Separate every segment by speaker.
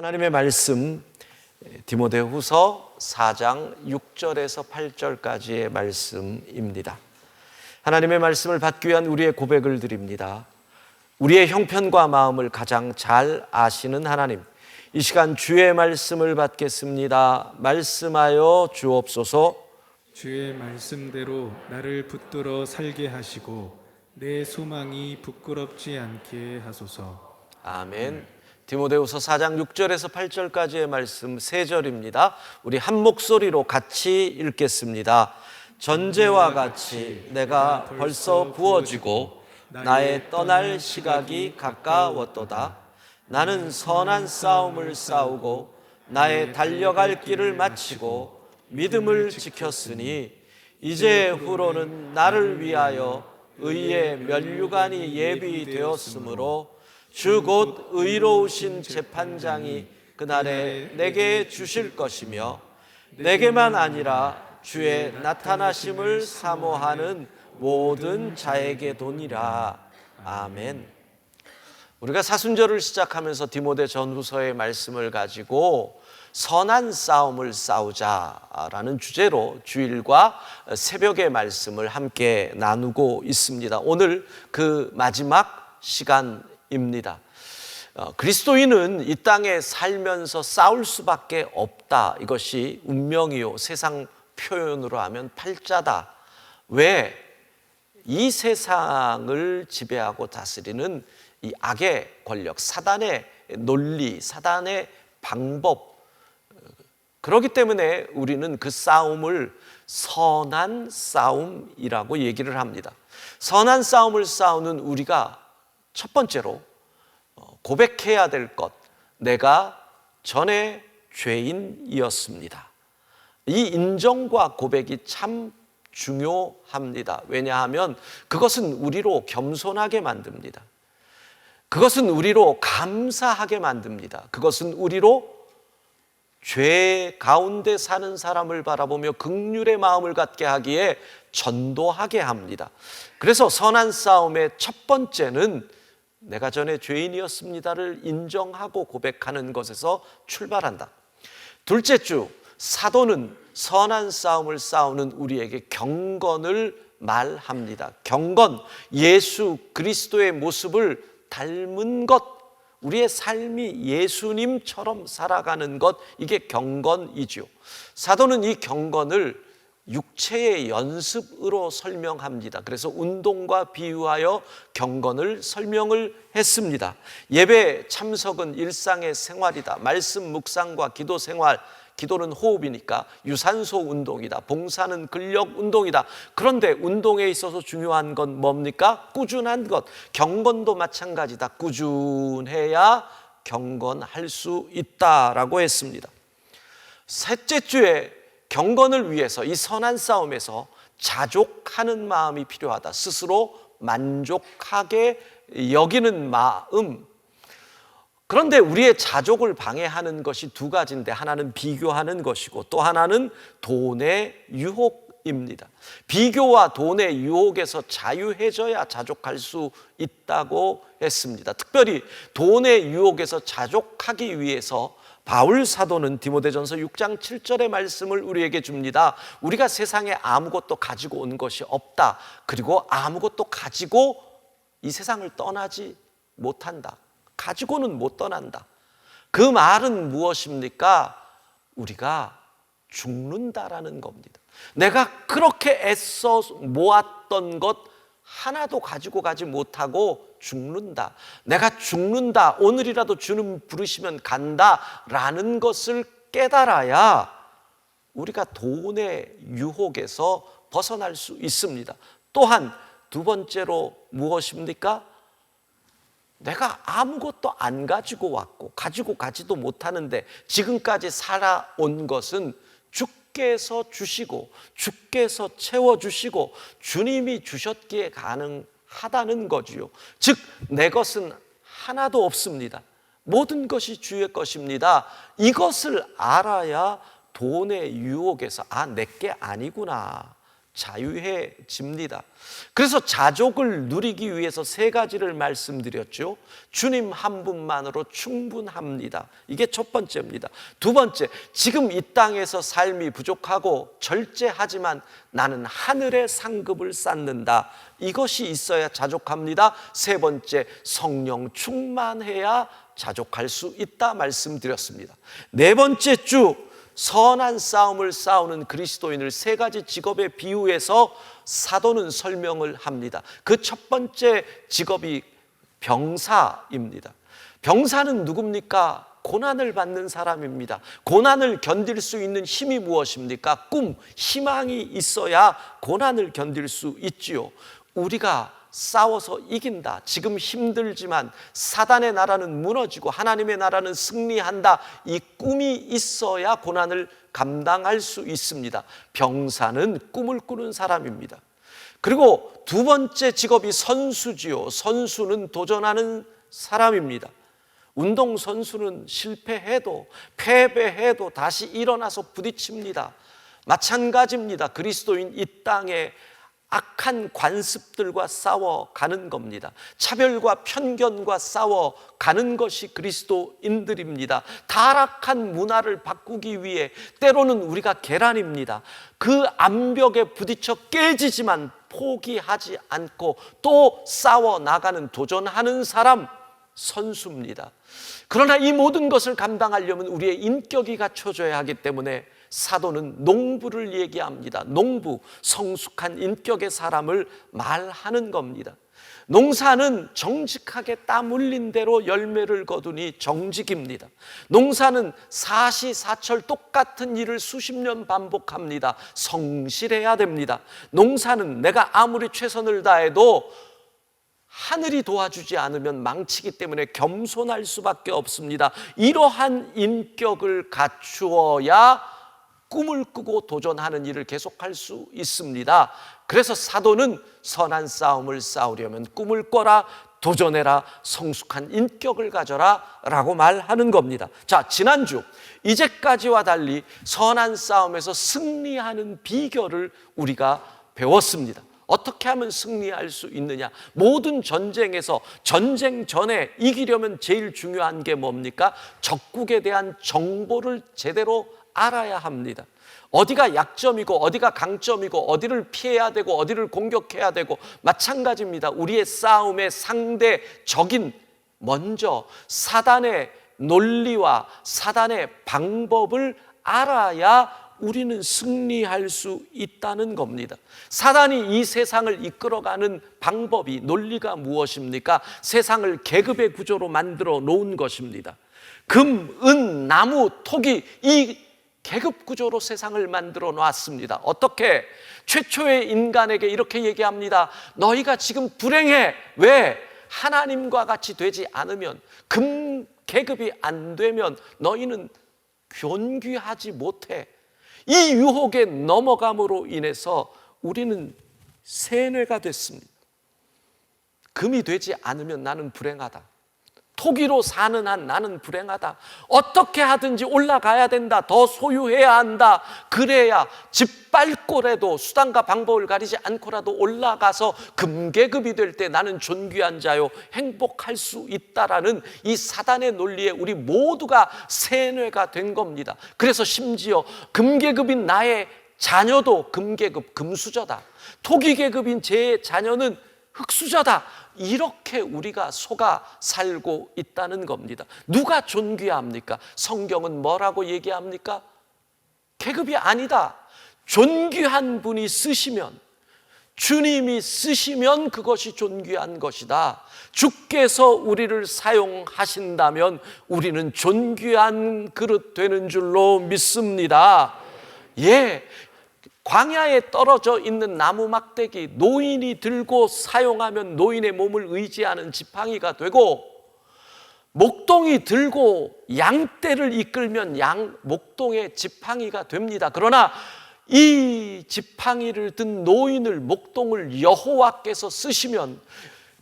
Speaker 1: 하나님의 말씀 디모데후서 4장 6절에서 8절까지의 말씀입니다. 하나님의 말씀을 받기 위한 우리의 고백을 드립니다. 우리의 형편과 마음을 가장 잘 아시는 하나님. 이 시간 주의 말씀을 받겠습니다. 말씀하여 주옵소서.
Speaker 2: 주의 말씀대로 나를 붙들어 살게 하시고 내 소망이 부끄럽지 않게 하소서.
Speaker 1: 아멘. 디모데후서 4장 6절에서 8절까지의 말씀 세 절입니다. 우리 한 목소리로 같이 읽겠습니다. 전제와 같이 내가 벌써 부어지고 나의 떠날 시각이 가까웠도다. 나는 선한 싸움을 싸우고 나의 달려갈 길을 마치고 믿음을 지켰으니 이제 후로는 나를 위하여 의의 면류관이 예비되었으므로 주 곧 의로우신 재판장이 그날에 내게 주실 것이며 내게만 아니라 주의 나타나심을 사모하는 모든 자에게 도니라 아멘. 우리가 사순절을 시작하면서 디모데 전후서의 말씀을 가지고 선한 싸움을 싸우자라는 주제로 주일과 새벽의 말씀을 함께 나누고 있습니다. 오늘 그 마지막 시간입니다. 어, 그리스도인은 이 땅에 살면서 싸울 수밖에 없다. 이것이 운명이요. 세상 표현으로 하면 팔자다. 왜? 이 세상을 지배하고 다스리는 이 악의 권력, 사단의 논리, 사단의 방법. 그렇기 때문에 우리는 그 싸움을 선한 싸움이라고 얘기를 합니다. 선한 싸움을 싸우는 우리가 첫 번째로 어, 고백해야 될 것, 내가 전에 죄인이었습니다. 이 인정과 고백이 참 중요합니다. 왜냐하면 그것은 우리로 겸손하게 만듭니다. 그것은 우리로 감사하게 만듭니다. 그것은 우리로 죄 가운데 사는 사람을 바라보며 극률의 마음을 갖게 하기에 전도하게 합니다. 그래서 선한 싸움의 첫 번째는 내가 전에 죄인이었습니다를 인정하고 고백하는 것에서 출발한다. 둘째 주 사도는 선한 싸움을 싸우는 우리에게 경건을 말합니다. 경건, 예수 그리스도의 모습을 닮은 것, 우리의 삶이 예수님처럼 살아가는 것, 이게 경건이죠. 사도는 이 경건을 육체의 연습으로 설명합니다. 그래서 운동과 비유하여 경건을 설명을 했습니다. 예배 참석은 일상의 생활이다. 말씀 묵상과 기도 생활, 기도는 호흡이니까 유산소 운동이다. 봉사는 근력 운동이다. 그런데 운동에 있어서 중요한 건 뭡니까? 꾸준한 것. 경건도 마찬가지다. 꾸준해야 경건할 수 있다라고 했습니다. 셋째 주에 경건을 위해서 이 선한 싸움에서 자족하는 마음이 필요하다. 스스로 만족하게 여기는 마음. 그런데 우리의 자족을 방해하는 것이 두 가지인데 하나는 비교하는 것이고 또 하나는 돈의 유혹입니다. 비교와 돈의 유혹에서 자유해져야 자족할 수 있다고 했습니다. 특별히 돈의 유혹에서 자족하기 위해서 바울 사도는 디모데전서 6장 7절의 말씀을 우리에게 줍니다. 우리가 세상에 아무것도 가지고 온 것이 없다. 그리고 아무것도 가지고 이 세상을 떠나지 못한다. 가지고는 못 떠난다. 그 말은 무엇입니까? 우리가 죽는다라는 겁니다. 내가 그렇게 애써 모았던 것 하나도 가지고 가지 못하고 죽는다. 내가 죽는다. 오늘이라도 주는 부르시면 간다 라는 것을 깨달아야 우리가 돈의 유혹에서 벗어날 수 있습니다. 또한 두 번째로 무엇입니까? 내가 아무것도 안 가지고 왔고 가지고 가지도 못하는데 지금까지 살아온 것은 주께서 주시고 주께서 채워 주시고 주님이 주셨기에 가능하다는 거지요. 즉 내 것은 하나도 없습니다. 모든 것이 주의 것입니다. 이것을 알아야 돈의 유혹에서 아, 내게 아니구나. 자유해집니다. 그래서 자족을 누리기 위해서 세 가지를 말씀드렸죠. 주님 한 분만으로 충분합니다. 이게 첫 번째입니다. 두 번째, 지금 이 땅에서 삶이 부족하고 절제하지만 나는 하늘의 상급을 쌓는다. 이것이 있어야 자족합니다. 세 번째, 성령 충만해야 자족할 수 있다 말씀드렸습니다. 네 번째 주 선한 싸움을 싸우는 그리스도인을 세 가지 직업에 비유해서 사도는 설명을 합니다. 그 첫 번째 직업이 병사입니다. 병사는 누굽니까? 고난을 받는 사람입니다. 고난을 견딜 수 있는 힘이 무엇입니까? 꿈, 희망이 있어야 고난을 견딜 수 있지요. 우리가 싸워서 이긴다. 지금 힘들지만 사단의 나라는 무너지고 하나님의 나라는 승리한다. 이 꿈이 있어야 고난을 감당할 수 있습니다. 병사는 꿈을 꾸는 사람입니다. 그리고 두 번째 직업이 선수지요. 선수는 도전하는 사람입니다. 운동선수는 실패해도 패배해도 다시 일어나서 부딪힙니다. 마찬가지입니다. 그리스도인 이 땅에 악한 관습들과 싸워 가는 겁니다. 차별과 편견과 싸워 가는 것이 그리스도인들입니다. 타락한 문화를 바꾸기 위해 때로는 우리가 계란입니다. 그 암벽에 부딪혀 깨지지만 포기하지 않고 또 싸워 나가는 도전하는 사람 선수입니다. 그러나 이 모든 것을 감당하려면 우리의 인격이 갖춰져야 하기 때문에 사도는 농부를 얘기합니다. 농부, 성숙한 인격의 사람을 말하는 겁니다. 농사는 정직하게 땀 흘린 대로 열매를 거두니 정직입니다. 농사는 사시사철 똑같은 일을 수십 년 반복합니다. 성실해야 됩니다. 농사는 내가 아무리 최선을 다해도 하늘이 도와주지 않으면 망치기 때문에 겸손할 수밖에 없습니다. 이러한 인격을 갖추어야 꿈을 꾸고 도전하는 일을 계속할 수 있습니다. 그래서 사도는 선한 싸움을 싸우려면 꿈을 꿔라, 도전해라, 성숙한 인격을 가져라 라고 말하는 겁니다. 자, 지난주 이제까지와 달리 선한 싸움에서 승리하는 비결을 우리가 배웠습니다. 어떻게 하면 승리할 수 있느냐? 모든 전쟁에서 전쟁 전에 이기려면 제일 중요한 게 뭡니까? 적국에 대한 정보를 제대로 알아야 합니다. 어디가 약점이고 어디가 강점이고 어디를 피해야 되고 어디를 공격해야 되고 마찬가지입니다. 우리의 싸움의 상대 적인 먼저 사단의 논리와 사단의 방법을 알아야 우리는 승리할 수 있다는 겁니다. 사단이 이 세상을 이끌어가는 방법이 논리가 무엇입니까? 세상을 계급의 구조로 만들어 놓은 것입니다. 금, 은, 나무, 토기 이 계급 구조로 세상을 만들어 놨습니다. 어떻게? 최초의 인간에게 이렇게 얘기합니다. 너희가 지금 불행해. 왜? 하나님과 같이 되지 않으면 금 계급이 안 되면 너희는 존귀하지 못해. 이 유혹에 넘어감으로 인해서 우리는 세뇌가 됐습니다. 금이 되지 않으면 나는 불행하다. 토기로 사는 한 나는 불행하다. 어떻게 하든지 올라가야 된다. 더 소유해야 한다. 그래야 짓밟고라도 수단과 방법을 가리지 않고라도 올라가서 금계급이 될 때 나는 존귀한 자요. 행복할 수 있다라는 이 사단의 논리에 우리 모두가 세뇌가 된 겁니다. 그래서 심지어 금계급인 나의 자녀도 금계급, 금수저다. 토기계급인 제 자녀는 흑수저다. 이렇게 우리가 속아 살고 있다는 겁니다. 누가 존귀합니까? 성경은 뭐라고 얘기합니까? 계급이 아니다. 존귀한 분이 쓰시면, 주님이 쓰시면 그것이 존귀한 것이다. 주께서 우리를 사용하신다면 우리는 존귀한 그릇 되는 줄로 믿습니다. 예, 광야에 떨어져 있는 나무 막대기 노인이 들고 사용하면 노인의 몸을 의지하는 지팡이가 되고 목동이 들고 양떼를 이끌면 양 목동의 지팡이가 됩니다. 그러나 이 지팡이를 든 노인을 목동을 여호와께서 쓰시면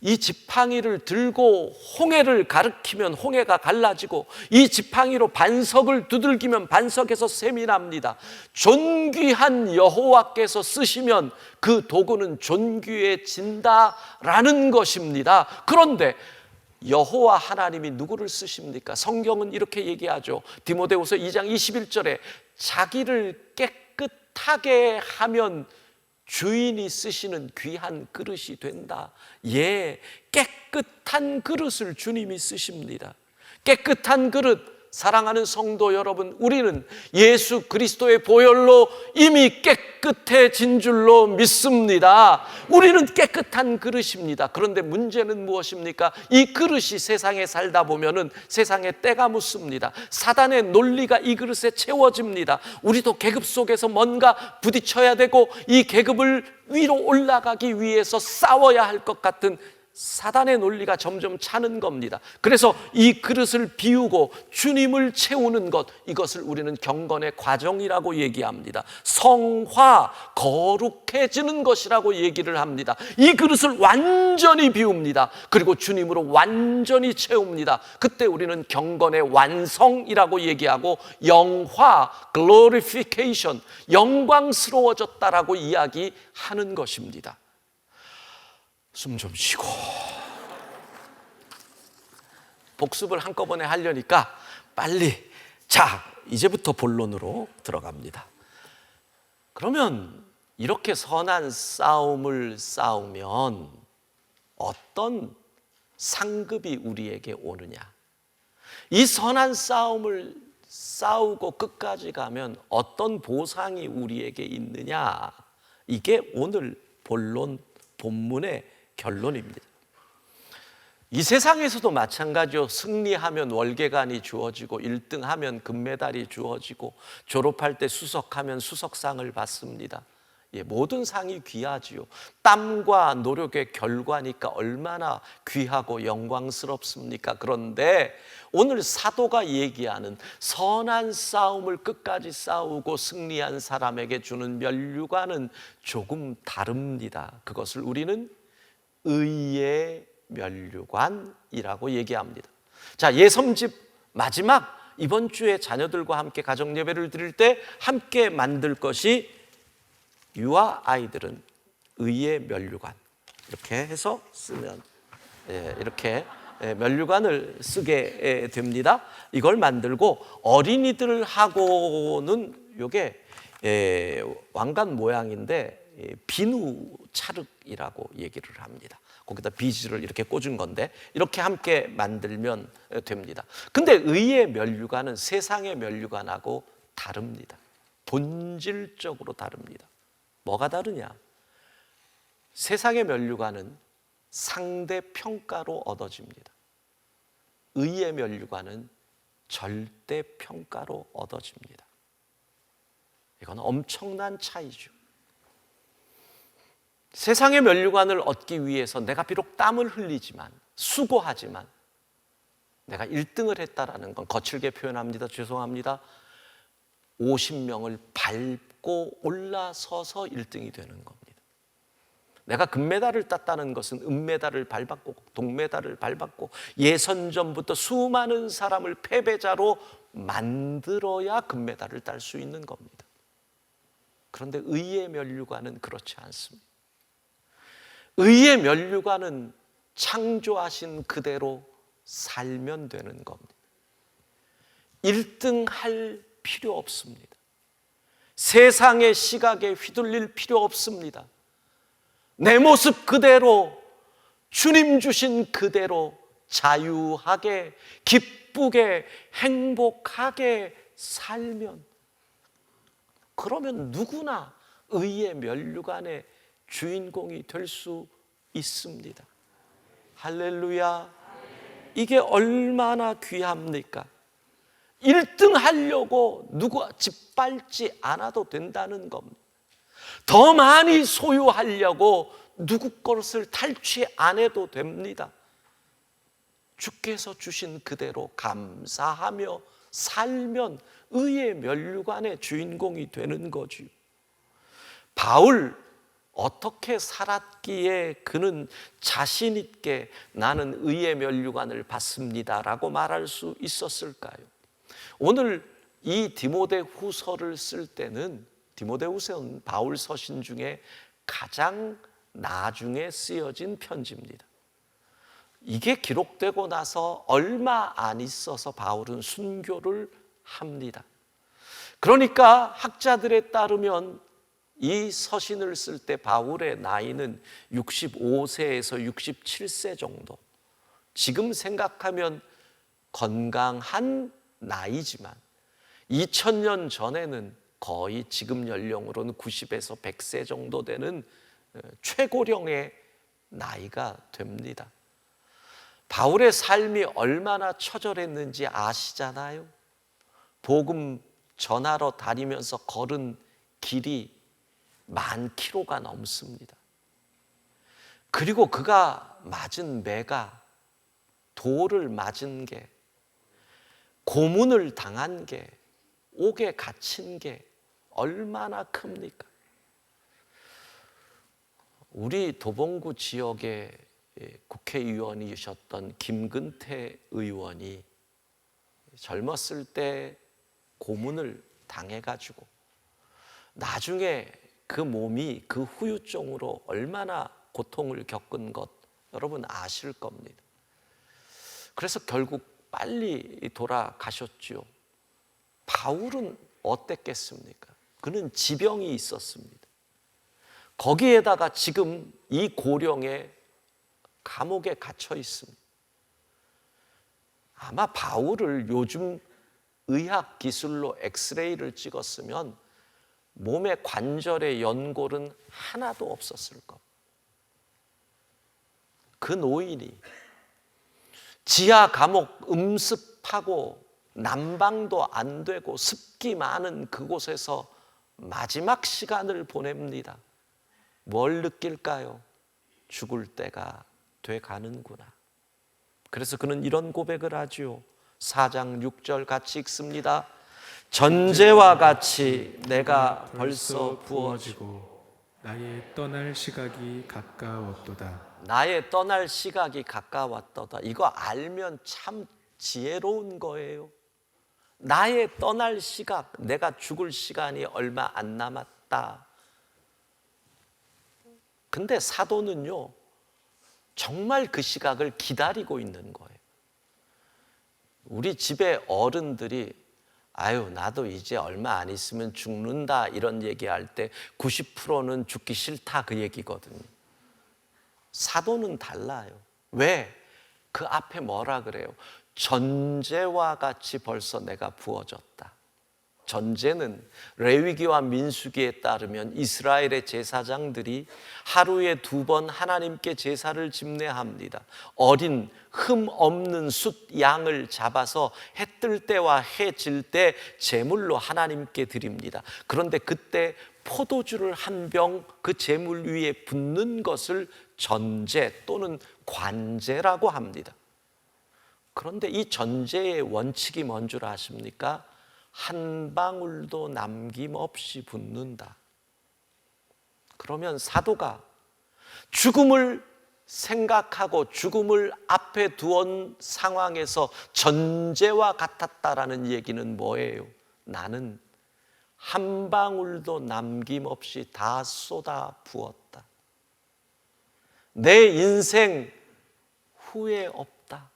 Speaker 1: 이 지팡이를 들고 홍해를 가리키면 홍해가 갈라지고 이 지팡이로 반석을 두들기면 반석에서 샘이 납니다. 존귀한 여호와께서 쓰시면 그 도구는 존귀해진다라는 것입니다. 그런데 여호와 하나님이 누구를 쓰십니까? 성경은 이렇게 얘기하죠. 디모데후서 2장 21절에 자기를 깨끗하게 하면 주인이 쓰시는 귀한 그릇이 된다. 예, 깨끗한 그릇을 주님이 쓰십니다. 깨끗한 그릇, 사랑하는 성도 여러분, 우리는 예수 그리스도의 보혈로 이미 깨끗해진 줄로 믿습니다. 우리는 깨끗한 그릇입니다. 그런데 문제는 무엇입니까? 이 그릇이 세상에 살다 보면은 세상에 때가 묻습니다. 사단의 논리가 이 그릇에 채워집니다. 우리도 계급 속에서 뭔가 부딪혀야 되고 이 계급을 위로 올라가기 위해서 싸워야 할 것 같은 사단의 논리가 점점 차는 겁니다. 그래서 이 그릇을 비우고 주님을 채우는 것, 이것을 우리는 경건의 과정이라고 얘기합니다. 성화, 거룩해지는 것이라고 얘기를 합니다. 이 그릇을 완전히 비웁니다. 그리고 주님으로 완전히 채웁니다. 그때 우리는 경건의 완성이라고 얘기하고 영화, glorification, 영광스러워졌다라고 이야기하는 것입니다. 숨 좀 쉬고 복습을 한꺼번에 하려니까 빨리 자 이제부터 본론으로 들어갑니다. 그러면 이렇게 선한 싸움을 싸우면 어떤 상급이 우리에게 오느냐? 이 선한 싸움을 싸우고 끝까지 가면 어떤 보상이 우리에게 있느냐? 이게 오늘 본론 본문의 결론입니다. 이 세상에서도 마찬가지요. 승리하면 월계관이 주어지고 1등하면 금메달이 주어지고 졸업할 때 수석하면 수석상을 받습니다. 예, 모든 상이 귀하지요. 땀과 노력의 결과니까 얼마나 귀하고 영광스럽습니까? 그런데 오늘 사도가 얘기하는 선한 싸움을 끝까지 싸우고 승리한 사람에게 주는 면류관은 조금 다릅니다. 그것을 우리는 의의 면류관이라고 얘기합니다. 자, 예섬집 마지막 이번 주에 자녀들과 함께 가정 예배를 드릴 때 함께 만들 것이 유아 아이들은 의의 면류관 이렇게 해서 쓰면 예, 이렇게 예, 면류관을 쓰게 예, 됩니다. 이걸 만들고 어린이들 하고는 요게 예, 왕관 모양인데 예, 비누 찰흙이라고 얘기를 합니다. 거기다 비즈를 이렇게 꽂은 건데 이렇게 함께 만들면 됩니다. 근데 의의 면류관은 세상의 면류관하고 다릅니다. 본질적으로 다릅니다. 뭐가 다르냐? 세상의 면류관은 상대 평가로 얻어집니다. 의의 면류관은 절대 평가로 얻어집니다. 이건 엄청난 차이죠. 세상의 면류관을 얻기 위해서 내가 비록 땀을 흘리지만 수고하지만 내가 1등을 했다라는 건 거칠게 표현합니다. 죄송합니다. 50명을 밟고 올라서서 1등이 되는 겁니다. 내가 금메달을 땄다는 것은 은메달을 밟았고 동메달을 밟았고 예선전부터 수많은 사람을 패배자로 만들어야 금메달을 딸 수 있는 겁니다. 그런데 의의 면류관은 그렇지 않습니다. 의의 면류관은 창조하신 그대로 살면 되는 겁니다. 1등 할 필요 없습니다. 세상의 시각에 휘둘릴 필요 없습니다. 내 모습 그대로 주님 주신 그대로 자유하게 기쁘게 행복하게 살면 그러면 누구나 의의 면류관의 주인공이 될 수 있습니다. 할렐루야. 이게 얼마나 귀합니까? 1등 하려고 누구 짓밟지 않아도 된다는 겁니다. 더 많이 소유하려고 누구 것을 탈취 안 해도 됩니다. 주께서 주신 그대로 감사하며 살면 의의 면류관의 주인공이 되는 거지요. 바울 어떻게 살았기에 그는 자신 있게 나는 의의 면류관을 받습니다라고 말할 수 있었을까요? 오늘 이 디모데 후서를 쓸 때는 디모데 후서는 바울 서신 중에 가장 나중에 쓰여진 편지입니다. 이게 기록되고 나서 얼마 안 있어서 바울은 순교를 합니다. 그러니까 학자들에 따르면 이 서신을 쓸 때 바울의 나이는 65세에서 67세 정도. 지금 생각하면 건강한 나이지만 2000년 전에는 거의 지금 연령으로는 90에서 100세 정도 되는 어, 최고령의 나이가 됩니다. 바울의 삶이 얼마나 처절했는지 아시잖아요. 복음 전하러 다니면서 걸은 길이 만 킬로가 넘습니다. 그리고 그가 맞은 매가 돌을 맞은 게 고문을 당한 게 옥에 갇힌 게 얼마나 큽니까? 우리 도봉구 지역의 국회의원이셨던 김근태 의원이 젊었을 때 고문을 당해가지고 나중에 그 몸이 그 후유증으로 얼마나 고통을 겪은 것 여러분 아실 겁니다. 그래서 결국 빨리 돌아가셨지요. 바울은 어땠겠습니까? 그는 지병이 있었습니다. 거기에다가 지금 이 고령에 감옥에 갇혀 있습니다. 아마 바울을 요즘 의학 기술로 엑스레이를 찍었으면 몸의 관절의 연골은 하나도 없었을 겁니다. 그 노인이 지하 감옥 음습하고 난방도 안 되고 습기 많은 그곳에서 마지막 시간을 보냅니다. 뭘 느낄까요? 죽을 때가 돼 가는구나. 그래서 그는 이런 고백을 하지요. 4장 6절 같이 읽습니다. 전제와 같이 내가 벌써 부어지고
Speaker 2: 나의 떠날 시각이 가까웠도다.
Speaker 1: 나의 떠날 시각이 가까웠도다. 이거 알면 참 지혜로운 거예요. 나의 떠날 시각, 내가 죽을 시간이 얼마 안 남았다. 근데 사도는요, 정말 그 시각을 기다리고 있는 거예요. 우리 집에 어른들이 아유, 나도 이제 얼마 안 있으면 죽는다 이런 얘기할 때 90%는 죽기 싫다 그 얘기거든요. 사도는 달라요. 왜? 그 앞에 뭐라 그래요? 전제와 같이 벌써 내가 부어졌다. 전제는 레위기와 민수기에 따르면 이스라엘의 제사장들이 하루에 두 번 하나님께 제사를 집례합니다. 어린 흠 없는 숫 양을 잡아서 해 뜰 때와 해 질 때 제물로 하나님께 드립니다. 그런데 그때 포도주를 한 병 그 제물 위에 붓는 것을 전제 또는 관제라고 합니다. 그런데 이 전제의 원칙이 뭔 줄 아십니까? 한 방울도 남김없이 붓는다. 그러면 사도가 죽음을 생각하고 죽음을 앞에 두온 상황에서 전제와 같았다라는 얘기는 뭐예요? 나는 한 방울도 남김없이 다 쏟아 부었다. 내 인생 후회 없다.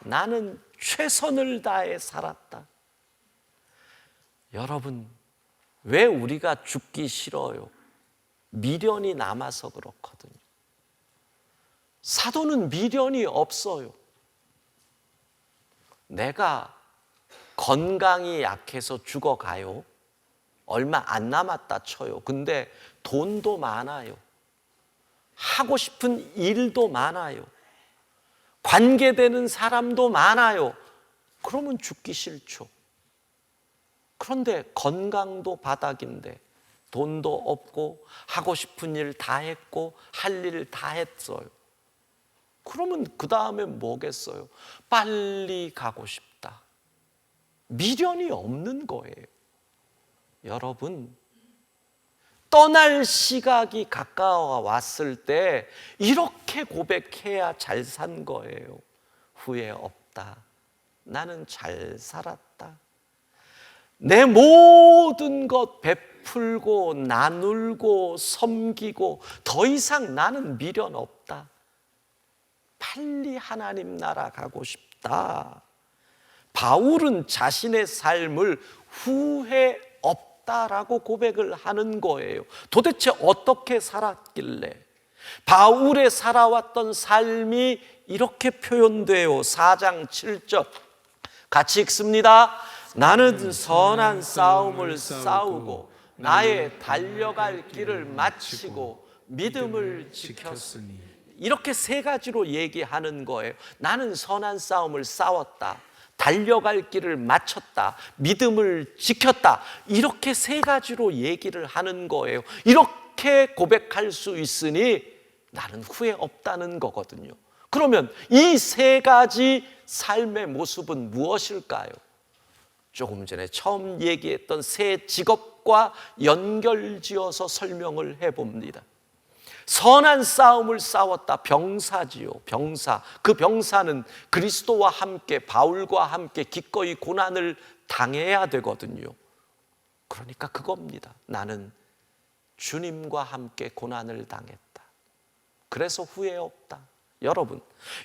Speaker 1: 나는 최선을 다해 살았다. 여러분, 왜 우리가 죽기 싫어요? 미련이 남아서 그렇거든요. 사도는 미련이 없어요. 내가 건강이 약해서 죽어가요. 얼마 안 남았다 쳐요. 근데 돈도 많아요. 하고 싶은 일도 많아요. 관계되는 사람도 많아요. 그러면 죽기 싫죠. 그런데 건강도 바닥인데 돈도 없고 하고 싶은 일 다 했고 할 일 다 했어요. 그러면 그 다음에 뭐겠어요? 빨리 가고 싶다. 미련이 없는 거예요. 여러분, 떠날 시각이 가까워 왔을 때 이렇게 고백해야 잘 산 거예요. 후회 없다. 나는 잘 살았다. 내 모든 것 베풀고 나눌고 섬기고 더 이상 나는 미련 없다. 빨리 하나님 나라 가고 싶다. 바울은 자신의 삶을 후회 없다라고 고백을 하는 거예요. 도대체 어떻게 살았길래? 바울의 살아왔던 삶이 이렇게 표현돼요. 4장 7절. 같이 읽습니다. 나는 선한 싸움을 싸우고 나의 달려갈 길을 마치고 믿음을 지켰으니 이렇게 세 가지로 얘기하는 거예요. 나는 선한 싸움을 싸웠다. 달려갈 길을 마쳤다. 믿음을 지켰다. 이렇게 세 가지로 얘기를 하는 거예요. 이렇게 고백할 수 있으니 나는 후회 없다는 거거든요. 그러면 이 세 가지 삶의 모습은 무엇일까요? 조금 전에 처음 얘기했던 새 직업과 연결지어서 설명을 해봅니다. 선한 싸움을 싸웠다. 병사지요. 병사. 그 병사는 그리스도와 함께 바울과 함께 기꺼이 고난을 당해야 되거든요. 그러니까 그겁니다. 나는 주님과 함께 고난을 당했다. 그래서 후회 없다 여러분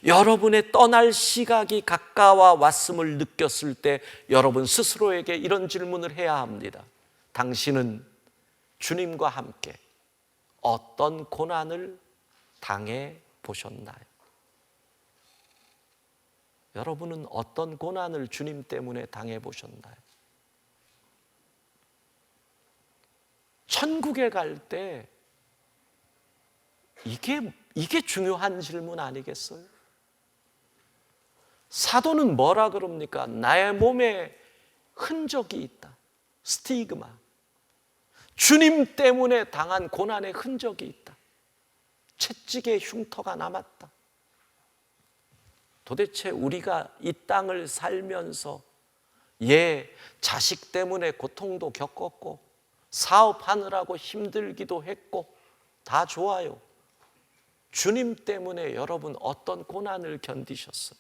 Speaker 1: 여러분의 떠날 시각이 가까워 왔음을 느꼈을 때 여러분 스스로에게 이런 질문을 해야 합니다 당신은 주님과 함께 어떤 고난을 당해 보셨나요? 여러분은 어떤 고난을 주님 때문에 당해 보셨나요? 천국에 갈 때 이게 이게 중요한 질문 아니겠어요? 사도는 뭐라 그럽니까? 나의 몸에 흔적이 있다. 스티그마. 주님 때문에 당한 고난의 흔적이 있다. 채찍의 흉터가 남았다. 도대체 우리가 이 땅을 살면서 예, 자식 때문에 고통도 겪었고 사업하느라고 힘들기도 했고 다 좋아요. 주님 때문에 여러분 어떤 고난을 견디셨어요?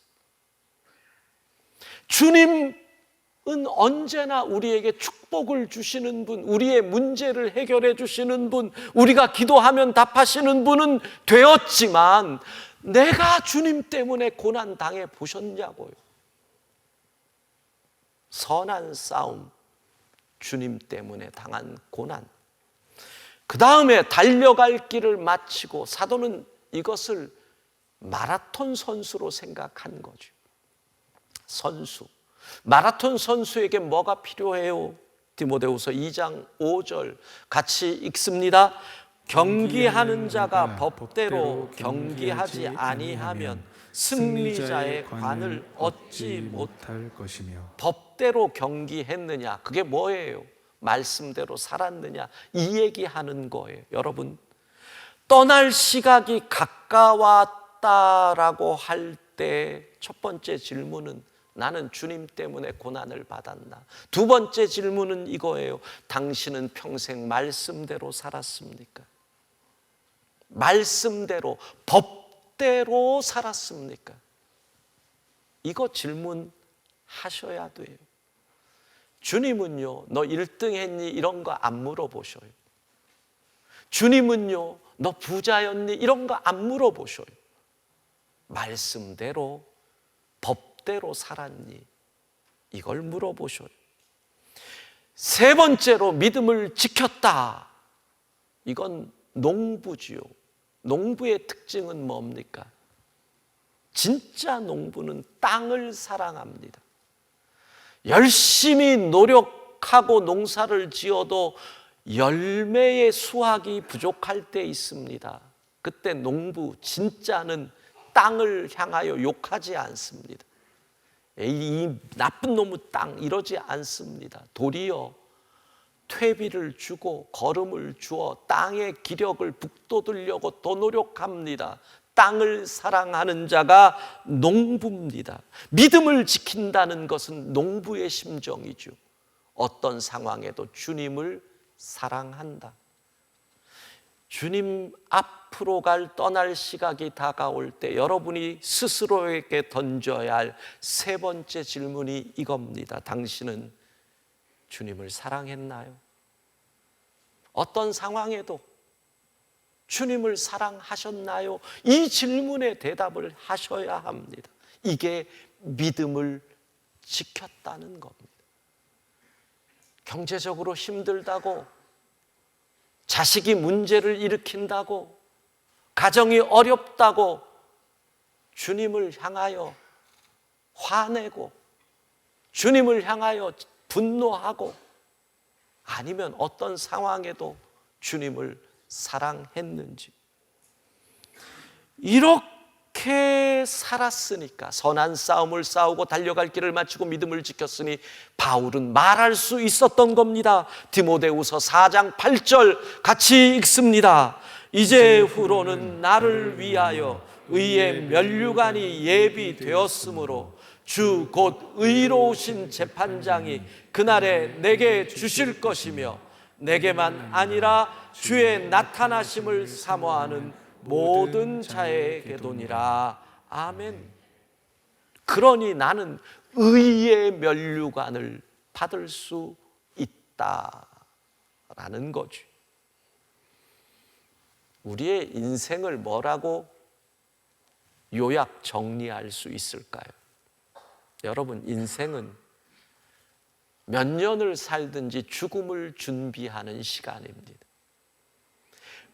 Speaker 1: 주님은 언제나 우리에게 축복을 주시는 분, 우리의 문제를 해결해 주시는 분, 우리가 기도하면 답하시는 분은 되었지만 내가 주님 때문에 고난 당해 보셨냐고요. 선한 싸움, 주님 때문에 당한 고난. 그 다음에 달려갈 길을 마치고 사도는 이것을 마라톤 선수로 생각한 거죠. 선수. 마라톤 선수에게 뭐가 필요해요? 디모데후서 2장 5절 같이 읽습니다. 경기하는 자가 법대로 경기하지 아니하면 승리자의 관을 얻지 못
Speaker 2: 못할 것이며
Speaker 1: 법대로 경기했느냐? 그게 뭐예요? 말씀대로 살았느냐? 이 얘기하는 거예요. 여러분, 떠날 시각이 가까웠다라고 할 때 첫 번째 질문은 나는 주님 때문에 고난을 받았나? 두 번째 질문은 이거예요. 당신은 평생 말씀대로 살았습니까? 말씀대로, 법대로 살았습니까? 이거 질문하셔야 돼요. 주님은요, 너 1등 했니? 이런 거 안 물어보셔요. 주님은요, 너 부자였니? 이런 거 안 물어보셔요. 말씀대로, 법대로 살았니? 이걸 물어보셔요. 세 번째로 믿음을 지켰다. 이건 농부지요. 농부의 특징은 뭡니까? 진짜 농부는 땅을 사랑합니다. 열심히 노력하고 농사를 지어도 열매의 수확이 부족할 때 있습니다. 그때 농부 진짜는 땅을 향하여 욕하지 않습니다. 이 나쁜 놈의 땅 이러지 않습니다. 도리어 퇴비를 주고 거름을 주어 땅의 기력을 북돋으려고 더 노력합니다. 땅을 사랑하는 자가 농부입니다. 믿음을 지킨다는 것은 농부의 심정이죠. 어떤 상황에도 주님을 사랑한다. 주님 앞으로 갈 떠날 시각이 다가올 때 여러분이 스스로에게 던져야 할 세 번째 질문이 이겁니다. 당신은 주님을 사랑했나요? 어떤 상황에도 주님을 사랑하셨나요? 이 질문에 대답을 하셔야 합니다. 이게 믿음을 지켰다는 겁니다. 경제적으로 힘들다고 자식이 문제를 일으킨다고 가정이 어렵다고 주님을 향하여 화내고 주님을 향하여 분노하고 아니면 어떤 상황에도 주님을 사랑했는지. 이렇게 살았으니까 선한 싸움을 싸우고 달려갈 길을 마치고 믿음을 지켰으니 바울은 말할 수 있었던 겁니다. 디모데후서 4장 8절 같이 읽습니다. 이제 후로는 나를 위하여 의의 면류관이 예비되었으므로 주 곧 의로우신 재판장이 그날에 내게 주실 것이며 내게만 아니라 주의 나타나심을 사모하는 모든 자에게도니라. 아멘. 그러니 나는 의의 면류관을 받을 수 있다라는 거죠. 우리의 인생을 뭐라고 요약 정리할 수 있을까요? 여러분, 인생은 몇 년을 살든지 죽음을 준비하는 시간입니다.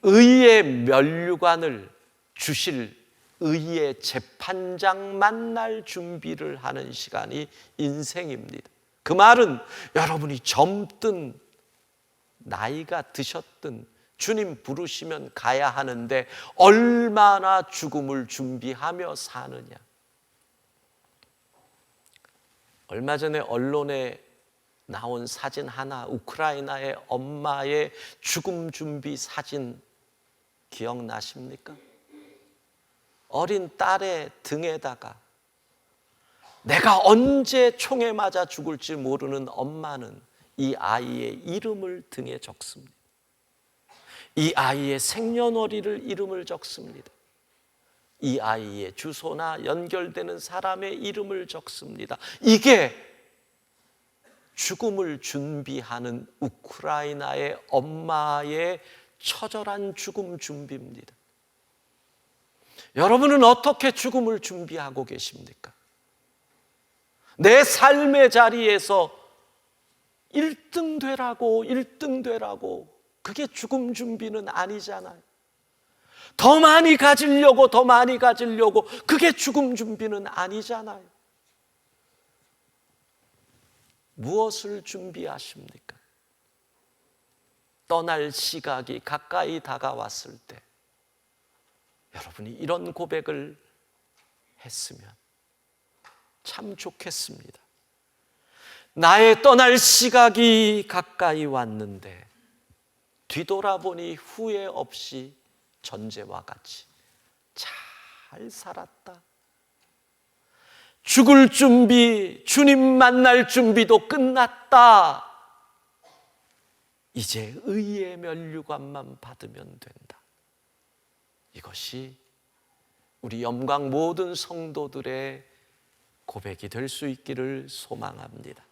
Speaker 1: 의의 면류관을 주실 의의 재판장 만날 준비를 하는 시간이 인생입니다. 그 말은 여러분이 젊든 나이가 드셨든 주님 부르시면 가야 하는데 얼마나 죽음을 준비하며 사느냐. 얼마 전에 언론에 나온 사진 하나, 우크라이나의 엄마의 죽음 준비 사진 기억나십니까? 어린 딸의 등에다가 내가 언제 총에 맞아 죽을지 모르는 엄마는 이 아이의 이름을 등에 적습니다. 이 아이의 생년월일을 이름을 적습니다. 이 아이의 주소나 연결되는 사람의 이름을 적습니다. 이게 죽음을 준비하는 우크라이나의 엄마의 처절한 죽음 준비입니다. 여러분은 어떻게 죽음을 준비하고 계십니까? 내 삶의 자리에서 1등 되라고, 1등 되라고, 그게 죽음 준비는 아니잖아요. 더 많이 가지려고, 더 많이 가지려고, 그게 죽음 준비는 아니잖아요. 무엇을 준비하십니까? 떠날 시각이 가까이 다가왔을 때 여러분이 이런 고백을 했으면 참 좋겠습니다. 나의 떠날 시각이 가까이 왔는데 뒤돌아보니 후회 없이 전제와 같이 잘 살았다. 죽을 준비, 주님 만날 준비도 끝났다. 이제 의의 면류관만 받으면 된다. 이것이 우리 영광 모든 성도들의 고백이 될 수 있기를 소망합니다.